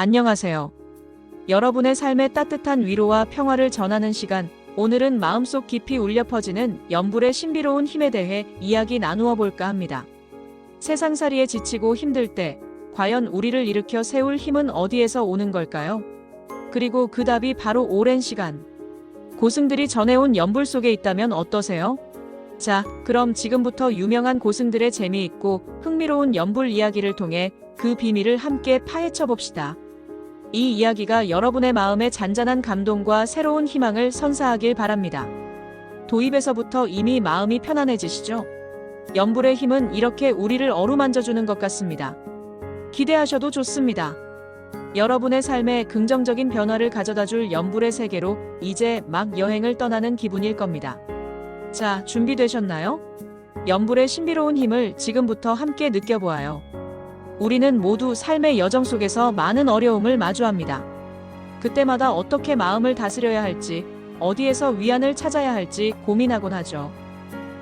안녕하세요. 여러분의 삶에 따뜻한 위로와 평화를 전하는 시간, 오늘은 마음속 깊이 울려 퍼지는 연불의 신비로운 힘에 대해 이야기 나누어 볼까 합니다. 세상살이에 지치고 힘들 때, 과연 우리를 일으켜 세울 힘은 어디에서 오는 걸까요? 그리고 그 답이 바로 오랜 시간. 고승들이 전해온 연불 속에 있다면 어떠세요? 자, 그럼 지금부터 유명한 고승들의 재미있고 흥미로운 연불 이야기를 통해 그 비밀을 함께 파헤쳐 봅시다. 이 이야기가 여러분의 마음에 잔잔한 감동과 새로운 희망을 선사하길 바랍니다. 도입에서부터 이미 마음이 편안해지시죠? 연불의 힘은 이렇게 우리를 어루만져주는 것 같습니다. 기대하셔도 좋습니다. 여러분의 삶에 긍정적인 변화를 가져다 줄 연불의 세계로 이제 막 여행을 떠나는 기분일 겁니다. 자, 준비되셨나요? 연불의 신비로운 힘을 지금부터 함께 느껴보아요. 우리는 모두 삶의 여정 속에서 많은 어려움을 마주합니다. 그때마다 어떻게 마음을 다스려야 할지, 어디에서 위안을 찾아야 할지 고민하곤 하죠.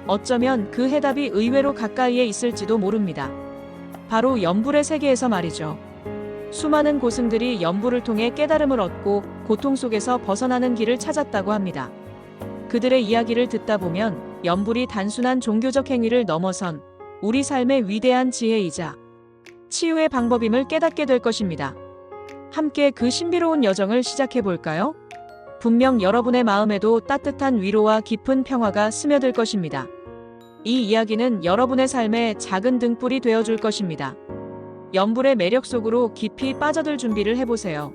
어쩌면 그 해답이 의외로 가까이에 있을지도 모릅니다. 바로 연불의 세계에서 말이죠. 수많은 고승들이 연불을 통해 깨달음을 얻고 고통 속에서 벗어나는 길을 찾았다고 합니다. 그들의 이야기를 듣다 보면 연불이 단순한 종교적 행위를 넘어선 우리 삶의 위대한 지혜이자 치유의 방법임을 깨닫게 될 것입니다. 함께 그 신비로운 여정을 시작해 볼까요? 분명 여러분의 마음에도 따뜻한 위로와 깊은 평화가 스며들 것입니다. 이 이야기는 여러분의 삶에 작은 등불이 되어 줄 것입니다. 연불의 매력 속으로 깊이 빠져들 준비를 해보세요.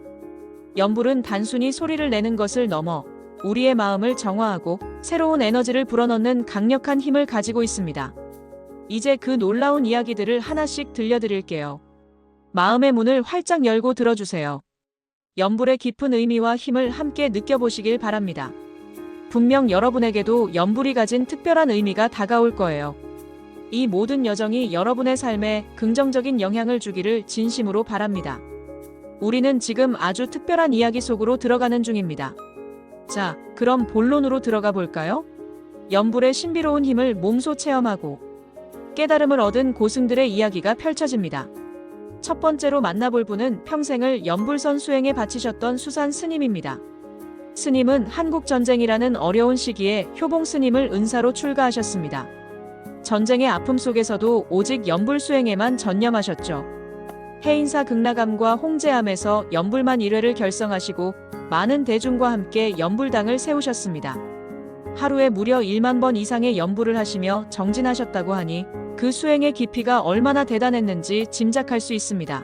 연불은 단순히 소리를 내는 것을 넘어 우리의 마음을 정화하고 새로운 에너지를 불어넣는 강력한 힘을 가지고 있습니다. 이제 그 놀라운 이야기들을 하나씩 들려드릴게요. 마음의 문을 활짝 열고 들어주세요. 연불의 깊은 의미와 힘을 함께 느껴보시길 바랍니다. 분명 여러분에게도 연불이 가진 특별한 의미가 다가올 거예요. 이 모든 여정이 여러분의 삶에 긍정적인 영향을 주기를 진심으로 바랍니다. 우리는 지금 아주 특별한 이야기 속으로 들어가는 중입니다. 자, 그럼 본론으로 들어가 볼까요? 연불의 신비로운 힘을 몸소 체험하고 깨달음을 얻은 고승들의 이야기가 펼쳐집니다. 첫 번째로 만나볼 분은 평생을 연불선 수행에 바치셨던 수산 스님입니다. 스님은 한국전쟁이라는 어려운 시기에 효봉 스님을 은사로 출가하셨습니다. 전쟁의 아픔 속에서도 오직 연불 수행에만 전념하셨죠. 해인사 극락암과 홍제암에서 연불만 1회를 결성하시고 많은 대중과 함께 연불당을 세우셨습니다. 하루에 무려 1만 번 이상의 연불을 하시며 정진하셨다고 하니 그 수행의 깊이가 얼마나 대단했는지 짐작할 수 있습니다.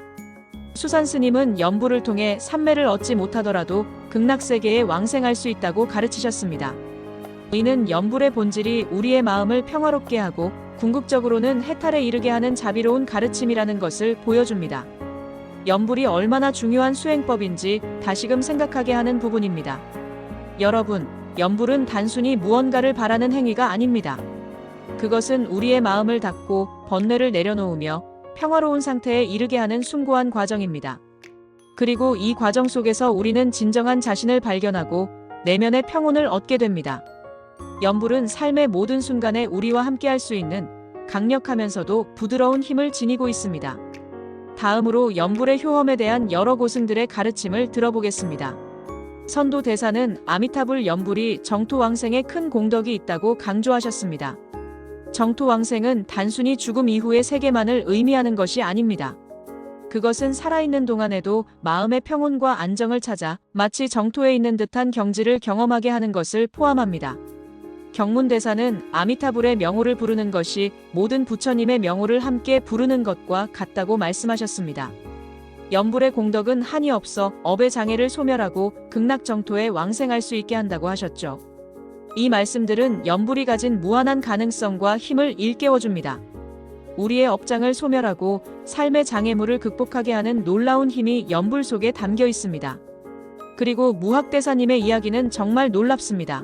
수산 스님은 연불을 통해 삼매를 얻지 못하더라도 극락세계에 왕생할 수 있다고 가르치셨습니다. 이는 연불의 본질이 우리의 마음을 평화롭게 하고 궁극적으로는 해탈에 이르게 하는 자비로운 가르침이라는 것을 보여줍니다. 연불이 얼마나 중요한 수행법인지 다시금 생각하게 하는 부분입니다. 여러분, 연불은 단순히 무언가를 바라는 행위가 아닙니다. 그것은 우리의 마음을 닫고 번뇌를 내려놓으며 평화로운 상태에 이르게 하는 숭고한 과정입니다. 그리고 이 과정 속에서 우리는 진정한 자신을 발견하고 내면의 평온을 얻게 됩니다. 연불은 삶의 모든 순간에 우리와 함께할 수 있는 강력하면서도 부드러운 힘을 지니고 있습니다. 다음으로 연불의 효험에 대한 여러 고승들의 가르침을 들어보겠습니다. 선도 대사는 아미타불 연불이 정토왕생에 큰 공덕이 있다고 강조하셨습니다. 정토왕생은 단순히 죽음 이후의 세계만을 의미하는 것이 아닙니다. 그것은 살아있는 동안에도 마음의 평온과 안정을 찾아 마치 정토에 있는 듯한 경지를 경험하게 하는 것을 포함합니다. 경문대사는 아미타불의 명호를 부르는 것이 모든 부처님의 명호를 함께 부르는 것과 같다고 말씀하셨습니다. 연불의 공덕은 한이 없어 업의 장애를 소멸하고 극락정토에 왕생할 수 있게 한다고 하셨죠. 이 말씀들은 연불이 가진 무한한 가능성과 힘을 일깨워줍니다. 우리의 업장을 소멸하고 삶의 장애물을 극복하게 하는 놀라운 힘이 연불 속에 담겨 있습니다. 그리고 무학대사님의 이야기는 정말 놀랍습니다.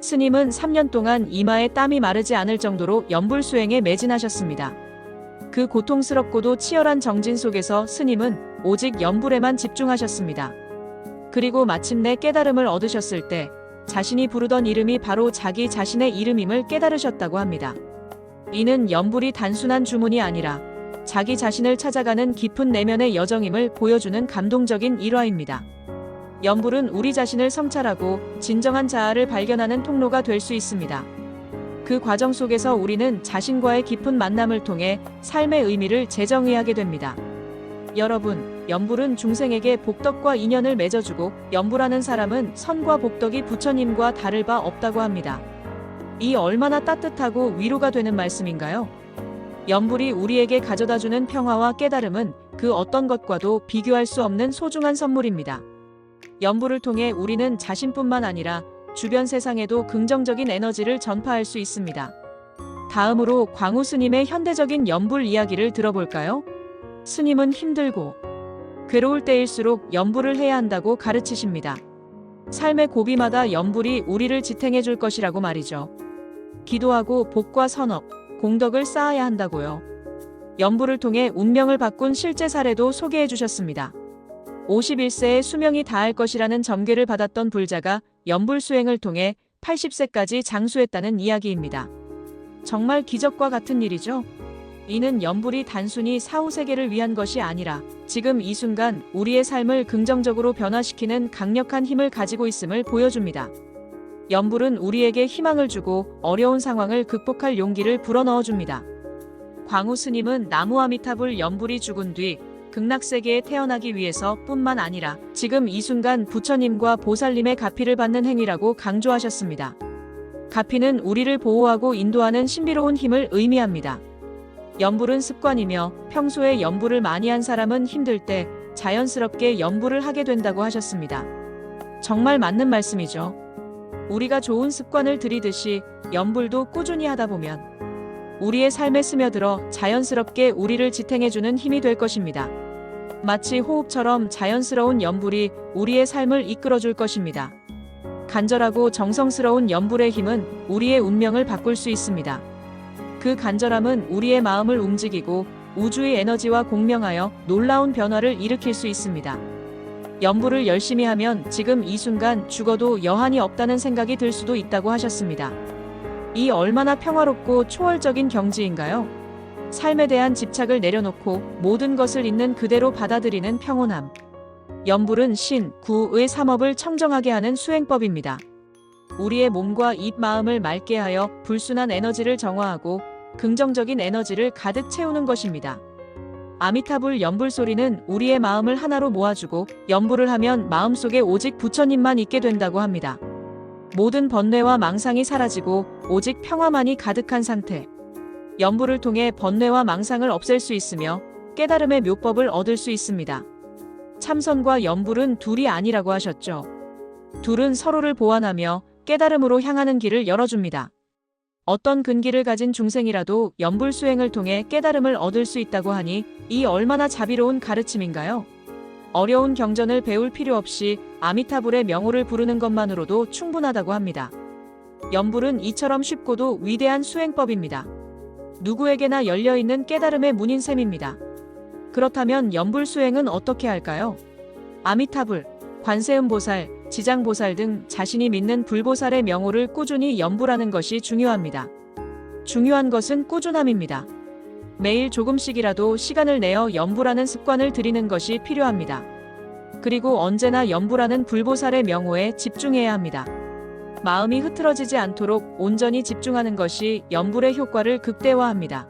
스님은 3년 동안 이마에 땀이 마르지 않을 정도로 연불 수행에 매진하셨습니다. 그 고통스럽고도 치열한 정진 속에서 스님은 오직 연불에만 집중하셨습니다. 그리고 마침내 깨달음을 얻으셨을 때 자신이 부르던 이름이 바로 자기 자신의 이름임을 깨달으셨다고 합니다. 이는 연불이 단순한 주문이 아니라 자기 자신을 찾아가는 깊은 내면의 여정임을 보여주는 감동적인 일화입니다. 연불은 우리 자신을 성찰하고 진정한 자아를 발견하는 통로가 될 수 있습니다. 그 과정 속에서 우리는 자신과의 깊은 만남을 통해 삶의 의미를 재정의하게 됩니다. 여러분, 연불은 중생에게 복덕과 인연을 맺어주고 연불하는 사람은 선과 복덕이 부처님과 다를 바 없다고 합니다. 이 얼마나 따뜻하고 위로가 되는 말씀인가요? 연불이 우리에게 가져다주는 평화와 깨달음은 그 어떤 것과도 비교할 수 없는 소중한 선물입니다. 연불을 통해 우리는 자신뿐만 아니라 주변 세상에도 긍정적인 에너지를 전파할 수 있습니다. 다음으로 광우 스님의 현대적인 연불 이야기를 들어볼까요? 스님은 힘들고 괴로울 때일수록 연불을 해야 한다고 가르치십니다. 삶의 고비마다 연불이 우리를 지탱해 줄 것이라고 말이죠. 기도하고 복과 선업, 공덕을 쌓아야 한다고요. 연불을 통해 운명을 바꾼 실제 사례도 소개해 주셨습니다. 51세에 수명이 다할 것이라는 점괘를 받았던 불자가 연불 수행을 통해 80세까지 장수했다는 이야기입니다. 정말 기적과 같은 일이죠. 이는 연불이 단순히 사후 세계를 위한 것이 아니라 지금 이 순간 우리의 삶을 긍정적으로 변화시키는 강력한 힘을 가지고 있음을 보여줍니다. 연불은 우리에게 희망을 주고 어려운 상황을 극복할 용기를 불어넣어 줍니다. 광우 스님은 나무 아미타불 연불이 죽은 뒤 극락세계에 태어나기 위해서 뿐만 아니라 지금 이 순간 부처님과 보살님의 가피를 받는 행위라고 강조하셨습니다. 가피는 우리를 보호하고 인도하는 신비로운 힘을 의미합니다. 연불은 습관이며 평소에 연불을 많이 한 사람은 힘들 때 자연스럽게 연불을 하게 된다고 하셨습니다. 정말 맞는 말씀이죠. 우리가 좋은 습관을 들이듯이 연불도 꾸준히 하다 보면 우리의 삶에 스며들어 자연스럽게 우리를 지탱해주는 힘이 될 것입니다. 마치 호흡처럼 자연스러운 연불이 우리의 삶을 이끌어줄 것입니다. 간절하고 정성스러운 연불의 힘은 우리의 운명을 바꿀 수 있습니다. 그 간절함은 우리의 마음을 움직이고 우주의 에너지와 공명하여 놀라운 변화를 일으킬 수 있습니다. 연불을 열심히 하면 지금 이 순간 죽어도 여한이 없다는 생각이 들 수도 있다고 하셨습니다. 이 얼마나 평화롭고 초월적인 경지인가요? 삶에 대한 집착을 내려놓고 모든 것을 있는 그대로 받아들이는 평온함. 연불은 신, 구의 삼업을 청정하게 하는 수행법입니다. 우리의 몸과 입 마음을 맑게 하여 불순한 에너지를 정화하고 긍정적인 에너지를 가득 채우는 것입니다. 아미타불 연불 소리는 우리의 마음을 하나로 모아주고 연불을 하면 마음속에 오직 부처님만 있게 된다고 합니다. 모든 번뇌와 망상이 사라지고 오직 평화만이 가득한 상태. 연불을 통해 번뇌와 망상을 없앨 수 있으며 깨달음의 묘법을 얻을 수 있습니다. 참선과 연불은 둘이 아니라고 하셨죠. 둘은 서로를 보완하며 깨달음으로 향하는 길을 열어줍니다. 어떤 근기를 가진 중생이라도 연불 수행을 통해 깨달음을 얻을 수 있다고 하니 이 얼마나 자비로운 가르침인가요? 어려운 경전을 배울 필요 없이 아미타불의 명호를 부르는 것만으로도 충분하다고 합니다. 연불은 이처럼 쉽고도 위대한 수행법입니다. 누구에게나 열려있는 깨달음의 문인 셈입니다. 그렇다면 연불 수행은 어떻게 할까요? 아미타불, 관세음보살, 지장보살 등 자신이 믿는 불보살의 명호를 꾸준히 연불하는 것이 중요합니다. 중요한 것은 꾸준함입니다. 매일 조금씩이라도 시간을 내어 연불하는 습관을 들이는 것이 필요합니다. 그리고 언제나 연불하는 불보살의 명호에 집중해야 합니다. 마음이 흐트러지지 않도록 온전히 집중하는 것이 연불의 효과를 극대화합니다.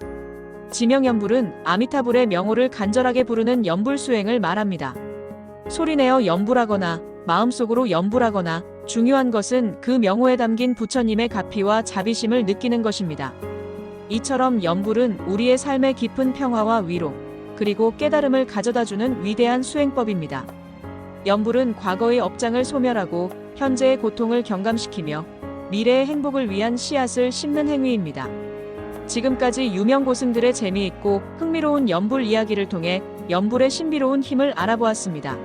지명연불은 아미타불의 명호를 간절하게 부르는 연불 수행을 말합니다. 소리내어 연불하거나 마음속으로 연불하거나 중요한 것은 그 명호에 담긴 부처님의 가피와 자비심을 느끼는 것입니다. 이처럼 연불은 우리의 삶의 깊은 평화와 위로, 그리고 깨달음을 가져다주는 위대한 수행법입니다. 연불은 과거의 업장을 소멸하고 현재의 고통을 경감시키며 미래의 행복을 위한 씨앗을 심는 행위입니다. 지금까지 유명 고승들의 재미있고 흥미로운 연불 이야기를 통해 연불의 신비로운 힘을 알아보았습니다.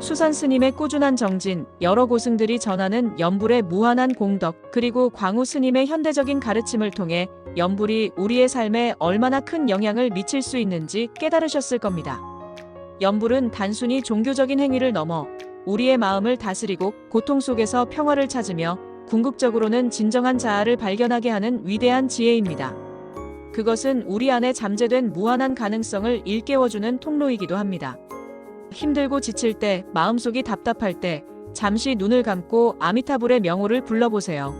수산 스님의 꾸준한 정진, 여러 고승들이 전하는 연불의 무한한 공덕, 그리고 광우 스님의 현대적인 가르침을 통해 연불이 우리의 삶에 얼마나 큰 영향을 미칠 수 있는지 깨달으셨을 겁니다. 연불은 단순히 종교적인 행위를 넘어 우리의 마음을 다스리고 고통 속에서 평화를 찾으며 궁극적으로는 진정한 자아를 발견하게 하는 위대한 지혜입니다. 그것은 우리 안에 잠재된 무한한 가능성을 일깨워주는 통로이기도 합니다. 힘들고 지칠 때, 마음속이 답답할 때, 잠시 눈을 감고 아미타불의 명호를 불러보세요.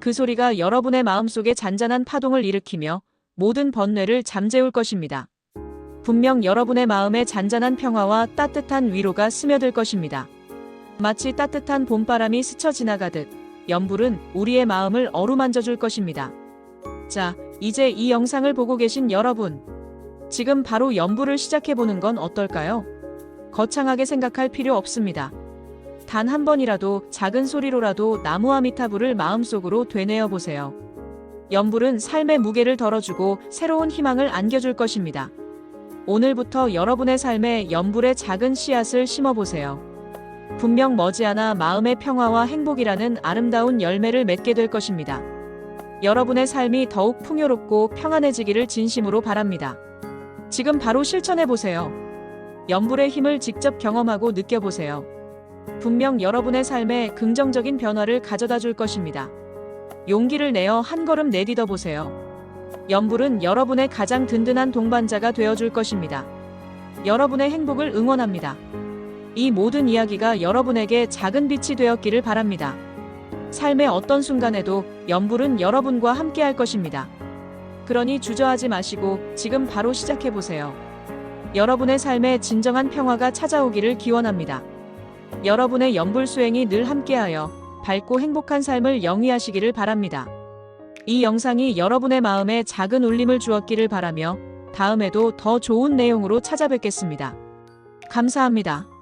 그 소리가 여러분의 마음속에 잔잔한 파동을 일으키며 모든 번뇌를 잠재울 것입니다. 분명 여러분의 마음에 잔잔한 평화와 따뜻한 위로가 스며들 것입니다. 마치 따뜻한 봄바람이 스쳐 지나가듯 연불은 우리의 마음을 어루만져 줄 것입니다. 자, 이제 이 영상을 보고 계신 여러분. 지금 바로 연불을 시작해 보는 건 어떨까요? 거창하게 생각할 필요 없습니다. 단 한 번이라도 작은 소리로라도 나무 아미타불을 마음속으로 되뇌어 보세요. 연불은 삶의 무게를 덜어주고 새로운 희망을 안겨줄 것입니다. 오늘부터 여러분의 삶에 연불의 작은 씨앗을 심어보세요. 분명 머지않아 마음의 평화와 행복이라는 아름다운 열매를 맺게 될 것입니다. 여러분의 삶이 더욱 풍요롭고 평안해지기를 진심으로 바랍니다. 지금 바로 실천해 보세요. 연불의 힘을 직접 경험하고 느껴보세요. 분명 여러분의 삶에 긍정적인 변화를 가져다 줄 것입니다. 용기를 내어 한 걸음 내딛어 보세요. 연불은 여러분의 가장 든든한 동반자가 되어 줄 것입니다. 여러분의 행복을 응원합니다. 이 모든 이야기가 여러분에게 작은 빛이 되었기를 바랍니다. 삶의 어떤 순간에도 연불은 여러분과 함께 할 것입니다. 그러니 주저하지 마시고 지금 바로 시작해 보세요. 여러분의 삶에 진정한 평화가 찾아오기를 기원합니다. 여러분의 연불 수행이 늘 함께하여 밝고 행복한 삶을 영위하시기를 바랍니다. 이 영상이 여러분의 마음에 작은 울림을 주었기를 바라며 다음에도 더 좋은 내용으로 찾아뵙겠습니다. 감사합니다.